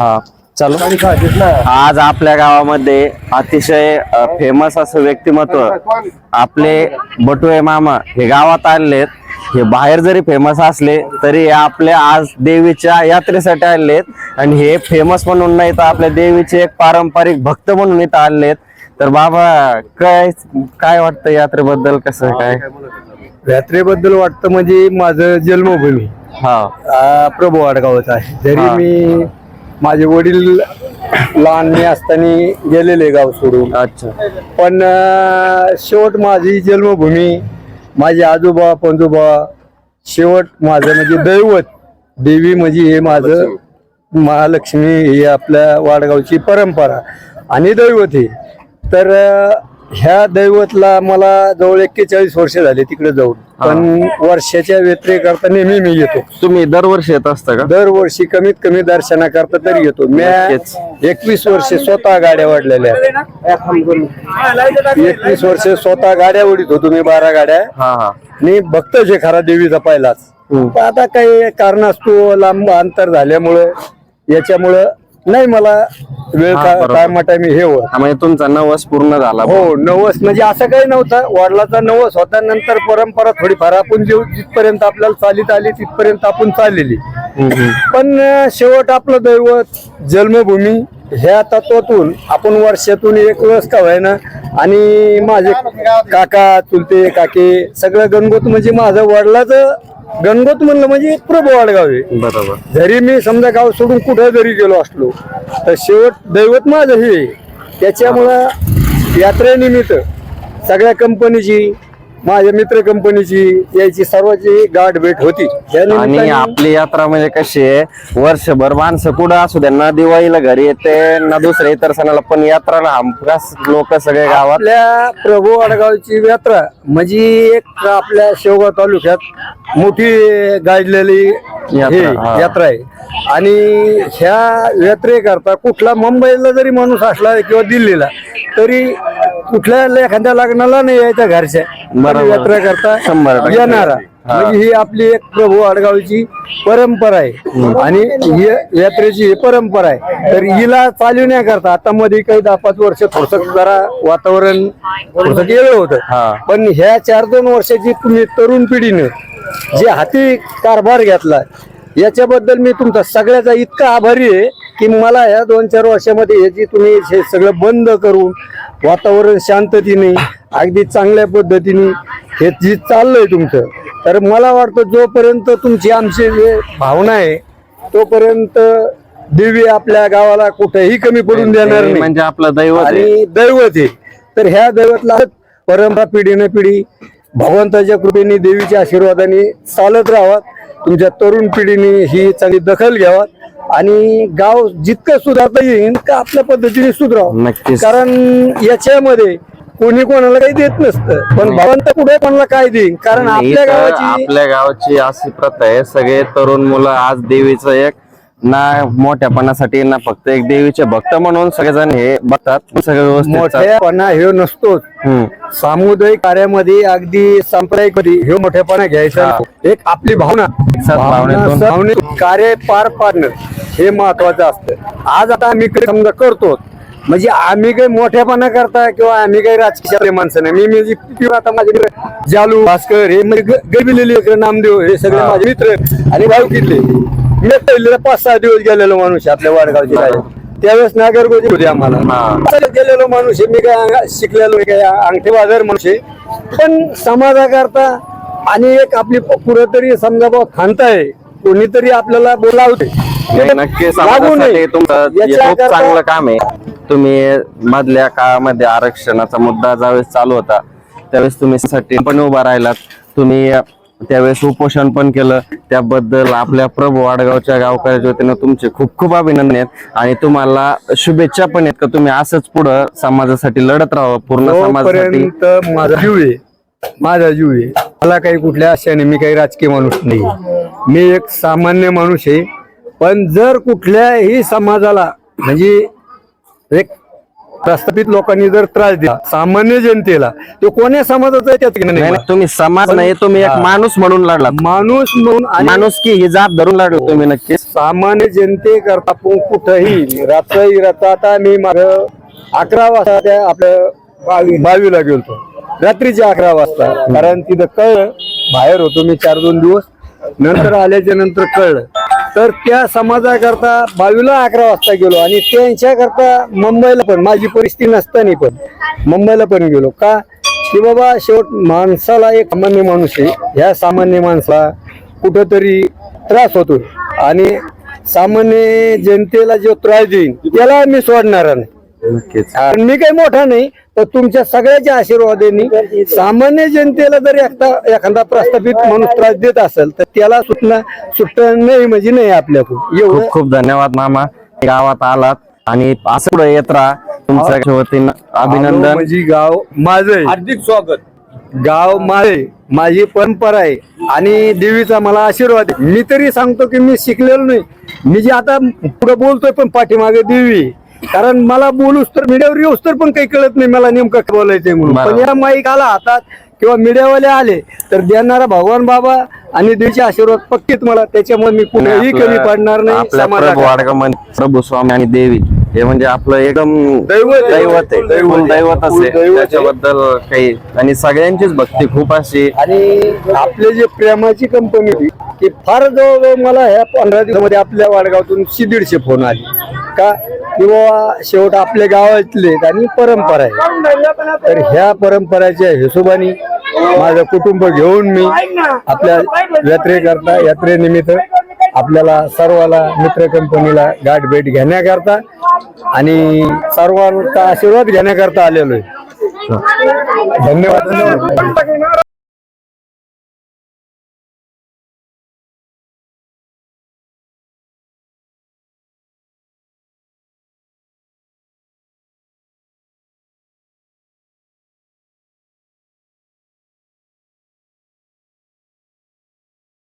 हा. चालू. आज आपल्या गावामध्ये अतिशय फेमस असं व्यक्तिमत्व आपले बटुळे मामा हे गावात आलेत हे बाहेर जरी फेमस असले तरी हे आपल्या आज देवीच्या यात्रेसाठी आलेत आणि हे फेमस म्हणून नाही तर आपल्या देवीचे एक पारंपरिक भक्त म्हणून इथं आलेत तर बाबा काय काय वाटतं यात्रेबद्दल कसं काय? यात्रेबद्दल वाटतं म्हणजे माझं जन्मभूमी. हा. प्रभू वाडगावचा आहे. जरी. मी माझे वडील लहान मी असताना गेलेले गाव सोडून. अच्छा. पण अ, शेवट माझी जन्मभूमी माझे आजोबा पंजोबा शेवट माझं म्हणजे दैवत देवी म्हणजे हे माझं महालक्ष्मी ही आपल्या वाडगावची परंपरा आणि दैवत हे. तर अ, ह्या दैवतला मला जवळ एक्केचाळीस वर्ष झाले तिकडे जाऊन. पण वर्षाच्या व्यतिरेकरता नेहमी मी येतो. तुम्ही दरवर्षी येत असता का? दरवर्षी कमीत कमी दर्शनाकरता तरी येतो. मी. एकवीस वर्षे स्वतः गाड्या वाढलेल्या एकवीस वर्ष स्वतः गाड्या ओढित होतो मी बारा गाड्या. मी भक्तच आहे खरा देवीचा पहिलाच आता काही कारणास्तव लांब अंतर झाल्यामुळं याच्यामुळं नाही मला वेळ हा, बरोबर. टायमा मी हे होत हा, म्हणजे तुमचा नवस पूर्ण झाला हो नवस म्हणजे असं काही नव्हतं वडिलाचा नवस होता नंतर परंपरा थोडीफार आपण जेव जिथपर्यंत आपल्याला चालीत आली तिथपर्यंत आपण चाललेली हम्म, हम्म. पण अं, शेवट आपलं दैवत जन्मभूमी ह्या तत्वातून आपण वर्षातून एक वेळेस का व्हायना आणि माझे काका चुलते काके सगळं गणगोत म्हणजे माझं वडिलाचं गणगोत म्हणलं म्हणजे प्रभू वाडगाव आहे बरोबर जरी मी समजा गाव सोडून कुठं जरी गेलो असलो तर शेवट दैवत माझं हे आहे. त्याच्यामुळं यात्रेनिमित्त सगळ्या कंपनीची माझ्या मित्र कंपनीची याची सर्वांची गाठ भेट होती. त्या आणि निमित्ताने आपली यात्रा म्हणजे कशी आहे? वर्षभर माणसं कुठं असू द्या ना दिवाळीला घरी येते ना दुसऱ्या इतर सणाला पण यात्राला हमखास लोक सगळे गावात. आपल्या प्रभू वडगावची यात्रा म्हणजे एक आपल्या शेवगाव तालुक्यात मोठी गाजलेली यात्रा, हे हा. यात्रा आहे. आणि ह्या यात्रेकरता कुठला मुंबईला जरी माणूस असला किंवा दिल्लीला तरी कुठल्या एखाद्या लग्नाला नाही यायचा घरच्या बरोबर. यात्रा करता टक्के. येणारा हा. म्हणजे ही आपली एक प्रभू आडगावची परंपरा आहे आणि ही यात्रेची ही परंपरा आहे तर हिला चालवण्याकरता आता मध्ये काही दहा पाच वर्ष थोडस जरा वातावरण थोडस वेगळं होतं. पण ह्या चार दोन वर्षाची तुम्ही तरुण पिढीनं जे हाती कारभार घेतला याच्याबद्दल मी तुमचा सगळ्याचा इतका आभारी आहे की मला ह्या दोन चार वर्षामध्ये हे जी तुम्ही हे सगळं बंद करून वातावरण शांततेने अगदी चांगल्या पद्धतीने हे जे चाललंय तुमचं. तर मला वाटतं जोपर्यंत तुमची आमची जे भावना आहे तोपर्यंत देवी आपल्या गावाला कुठेही कमी पडून देणार नाही. म्हणजे आपलं दैवत. आणि दैवत आहे. तर ह्या दैवतला परंपरा पिढीने पिढी भगवंताच्या कृपेने देवीच्या आशीर्वादाने चालत राहावा. तुमच्या तरुण पिढीने ही चांगली दखल घ्यावा. आणि गाव जितकं सुधारता येईल का आपल्या पद्धतीने सुधारावं? नक्कीच. कारण याच्यामध्ये कोणी कोणाला काही देत नसतं. पण भगवंत पुढे कोणाला काय देईन? कारण आपल्या इथं गावाची आपल्या गावाची अशी प्रथा आहे. सगळे तरुण मुलं आज देवीचं एक ना मोठ्यापणासाठी ना फक्त एक देवीचे भक्त म्हणून सगळेजण हे बघतात. सगळं व्यवस्थित चाल- मोठ्यापणा हे नसतोच. हम्म. सामुदायिक कार्यामध्ये अगदी सांप्रदायिकमध्ये हे मोठेपणा घ्यायचा. हा. एक आपली भावना. सद्भावनेतून. भावना, कार्य पार पाडणं. हे महत्वाचं असतं. आज आता आम्ही काही समजा करतो म्हणजे आम्ही काही मोठेपणा करता किंवा आम्ही काही राजकीय माणसं नाही. मी म्हणजे किती आता माझे जालू भास्कर हे म्हणजे गबिलेले लेकरं, नामदेव हे सगळे माझे मित्र आणि भाऊकीतले मी पहिलेला पाच सहा दिवस गेलेलो माणूस आहे आपल्या वाडगावची राजा. त्यावेळेस नागरगोजी होती आम्हाला. गेलेलो माणूस आहे. मी काय शिकलेलो आहे, काय अंगठे बाजार माणूस आहे. पण समाजाकरता आणि एक आपली कुठेतरी समजा बा खांताय कोणीतरी आपल्याला बोलावते नक्की लागू समाजासाठी नये. तुमचं हे खूप याच्याकरता- चांगलं काम आहे. तुम्ही मधल्या काळामध्ये आरक्षणाचा मुद्दा ज्यावेळेस चालू होता त्यावेळेस तुम्ही साठी पण उभा राहिलात. तुम्ही त्यावेळेस उपोषण पण केलं. त्याबद्दल आपल्या प्रभू वाडगावच्या गावकऱ्याच्या वतीनं तुमचे खूप खूप अभिनंदन आहेत. आणि तुम्हाला शुभेच्छा पण आहेत का? तुम्ही असंच पुढं समाजासाठी लढत राहावं. पूर्ण समाजासाठी. जोपर्यंत माझा जीव आहे. माझा जीव आहे. मला काही कुठल्या आशाने मी काही राजकीय माणूस नाही. मी एक सामान्य माणूस आहे. पण जर कुठल्याही समाजाला म्हणजे एक प्रस्थापित लोकांनी जर त्रास दिला सामान्य जनतेला तो कोण्या समाजाचा आहे त्यात नाही? तुम्ही समाज नाही तुम्ही एक माणूस म्हणून लढला. माणूस म्हणून आणि माणूस की ही जात धरून लढलो तुम्ही नक्कीच. सामान्य जनते करता आपण कुठंही रात्री रात्र आता मी माग अकरा वाजता त्या आपल्या बावीला गेलतो. रात्रीचे अकरा वाजता. कारण तिथं कळलं बाहेर होतो मी चार दोन दिवस. नंतर आल्याच्यानंतर कळलं. तर त्या समाजाकरता बावीला अकरा वाजता गेलो आणि त्यांच्याकरता मुंबईला पण माझी परिस्थिती नसताना पण मुंबईला पण गेलो. का की बाबा शेवट माणसाला एक सामान्य माणूस आहे. ह्या सामान्य माणसाला कुठंतरी त्रास होतो आणि सामान्य जनतेला जो त्रास देईन त्याला मी सोडणार नाही. नक्कीच. मी काही मोठा नाही तर तुमच्या सगळ्याच्या आशीर्वादाने सामान्य जनतेला जर एकदा एखादा प्रस्थापित माणूस त्रास देत असेल तर त्याला सुटणं सुटणं नाही म्हणजे नाही आपल्याकडून. एवढं खूप खूप धन्यवाद मामा. गावात आलात आणि असं पुढे येत राहा. तुमच्या वतीनं अभिनंदन. म्हणजे गाव माझं हार्दिक स्वागत. गाव माझे माझी परंपरा आहे. आणि देवीचा मला आशीर्वाद आहे. मी तरी सांगतो की मी शिकलेलो नाही. मी जे आता पुढे बोलतोय पण पाठीमागे देवी. कारण मला बोलूच तर मीडियावर येऊस तर पण काही कळत नाही मला नेमकं बोलायचंय म्हणून. पण. या माईक आला हातात किंवा मीडियावाले आले तर देणारा भगवान बाबा आणि देवीचे आशीर्वाद पक्कीत मला. त्याच्यामुळे मी कुठेही कमी पडणार नाही प्रभू समाजात आडगमन प्रभू स्वामी आणि देवी हे म्हणजे आपलं एकदम दैवत. दैवत आहे. दैवत आहे. त्याच्याबद्दल काही आणि सगळ्यांचीच भक्ती खूप अशी. आणि आपले जे प्रेमाची कंपनी होती की फार जवळजवळ मला ह्या पंधरा दिवसामध्ये आपल्या वाडगावातून दीडशे फोन आले. का? किंवा शेवट आपल्या गावातले आणि परंपरा आहे. तर ह्या परंपराच्या हिशोबाने माझं कुटुंब घेऊन मी आपल्या यात्रेकरता यात्रेनिमित्त आपल्याला सर्वाला मित्र कंपनीला गाठ भेट घेण्याकरता आणि सर्वांचा आशीर्वाद घेण्याकरता आलेलो आहे. धन्यवाद. धन्यवाद